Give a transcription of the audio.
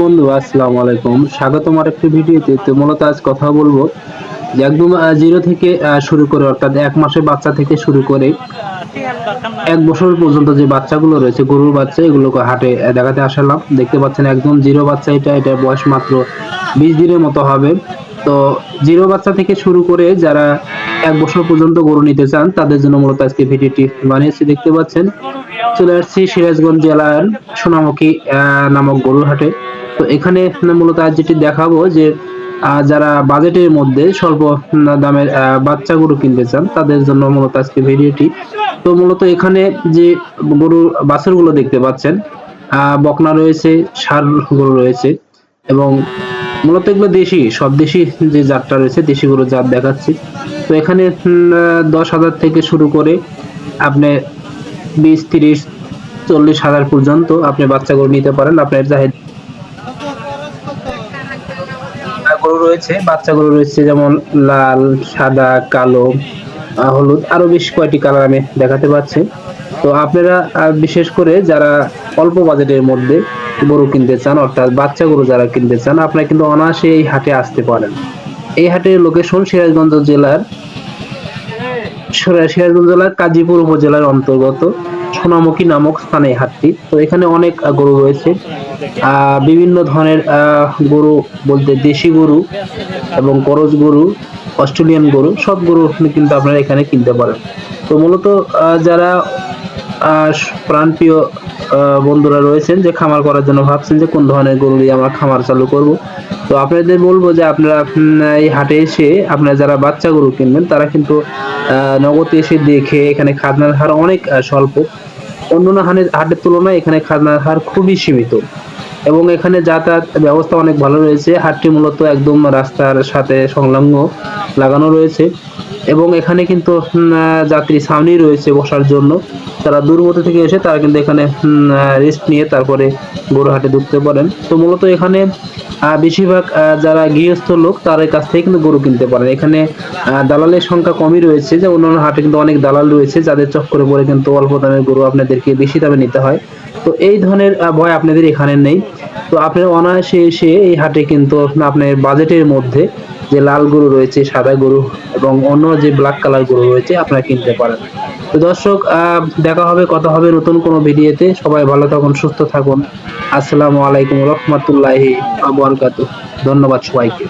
বন্ধু, আসসালামু আলাইকুম। স্বাগতম আর একটি ভিডিওতে। তো মূলত আজ কথা বলব যে একদম জিরো থেকে শুরু করে, অর্থাৎ এক মাসের বাচ্চা থেকে শুরু করে, এক বছর পর্যন্ত যে বাচ্চাগুলো রয়েছে, গরুর বাচ্চা, এগুলোকে হাটে দেখাতে আসালাম। দেখতে পাচ্ছেন একদম জিরো বাচ্চা, এটা এটা বয়স মাত্র বিশ দিনের মতো হবে। তো জিরো বাচ্চা থেকে শুরু করে যারা এক বছর পর্যন্ত গরু নিতে চান, তাদের জন্য মূলত আজকে ভিডিওটি বানিয়েছি, দেখতে পাচ্ছেন। চলে আসছি সিরাজগঞ্জ জেলার সোনামুখী নামক গরুর হাটে। তো এখানে মূলত আজ যেটি দেখাবো যে যারা বাজেটের মধ্যে স্বল্প দামের বাচ্চা গরু কিনতে চান, তাদের জন্য মূলত আজকে ভিডিওটি। তো মূলত এখানে যে গরুর বাছুরগুলো দেখতে পাচ্ছেন বকনা রয়েছে, ষাঁড় গরু রয়েছে এবং মূলত এগুলো দেশি, সব দেশি যে জাতটা রয়েছে দেশি গরুর জাত দেখাচ্ছি। তো এখানে দশ হাজার থেকে শুরু করে আপনি বিশ, তিরিশ, চল্লিশ হাজার পর্যন্ত আপনি বাচ্চা গরু নিতে পারেন। আপনার চাহিদা গরু রয়েছে বাচ্চা গরু রয়েছে যেমন লাল, সাদা, কালো হলুদ, আরও বেশ কয়েকটি কালার আমি দেখাতে পাচ্ছি। তো আপনারা বিশেষ করে যারা অল্প বাজেটের মধ্যে গরু কিনতে চান, অর্থাৎ বাচ্চা গরু যারা কিনতে চান, আপনারা কিন্তু অনায়াসে এই হাটে আসতে পারেন। এই হাটের লোকেশন সিরাজগঞ্জ জেলার সিরাজগঞ্জ জেলার কাজীপুর উপজেলার অন্তর্গত সোনামুখী নামক স্থানে হাটটি। তো এখানে অনেক গরু রয়েছে। বিভিন্ন ধরনের গরু বলতে দেশি গরু এবং করজ গরু, অস্ট্রেলিয়ান গরু, সব গরু কিন্তু আপনারা এখানে কিনতে পারেন। তো মূলত যারা প্রাণপ্রিয় বন্ধুরা রয়েছেন যে খামার করার জন্য ভাবছেন যে কোন ধরনের গরু দিয়ে আমরা খামার চালু করব। তো আপনাদের বলব যে আপনারা এই হাটে এসে আপনারা যারা বাচ্চা গরু কিনবেন, তারা কিন্তু নগদ এসে দেখে এখানে খাজনার হার অনেক স্বল্প। অন্যান্য হানের হাটের তুলনায় এখানে খাজনার হার খুবই সীমিত। এবং এখানে যাতায়াত ব্যবস্থা অনেক ভালো রয়েছে। হাটটি মূলত একদম রাস্তার সাথে সংলগ্ন লাগানো রয়েছে এবং এখানে কিন্তু যাত্রী ছাউনি রয়েছে বসার জন্য। তারা দূরবর্তী থেকে এসে তারা কিন্তু এখানে রেস্ট নিয়ে তারপরে গরু হাটে ঢুকতে পারেন। তো মূলত এখানে বেশিরভাগ যারা গৃহস্থ লোক তাদের কাছ থেকে কিন্তু গরু কিনতে পারেন। এখানে দালালের সংখ্যা কমই রয়েছে। যে অন্যান্য হাটে কিন্তু অনেক দালাল রয়েছে, যাদের চক্করে পড়ে কিন্তু অল্প দামের গরু আপনাদেরকে বেশি দামে নিতে হয়। তো এই ধরনের ভয় আপনাদের এখানে নেই। তো আপনার অনায়াসে এসে এই হাটে কিন্তু আপনার বাজেটের মধ্যে যে লাল গরু রয়েছে, সাদা গরু এবং অন্য যে ব্ল্যাক কালার গরু রয়েছে, আপনারা কিনতে পারেন। তো দর্শক দেখা হবে, কথা হবে নতুন কোনো ভিডিওতে। সবাই ভালো থাকুন, সুস্থ থাকুন। আসসালামু আলাইকুম রহমতুল্লাহি আবরকাত ধন্যবাদ সবাইকে।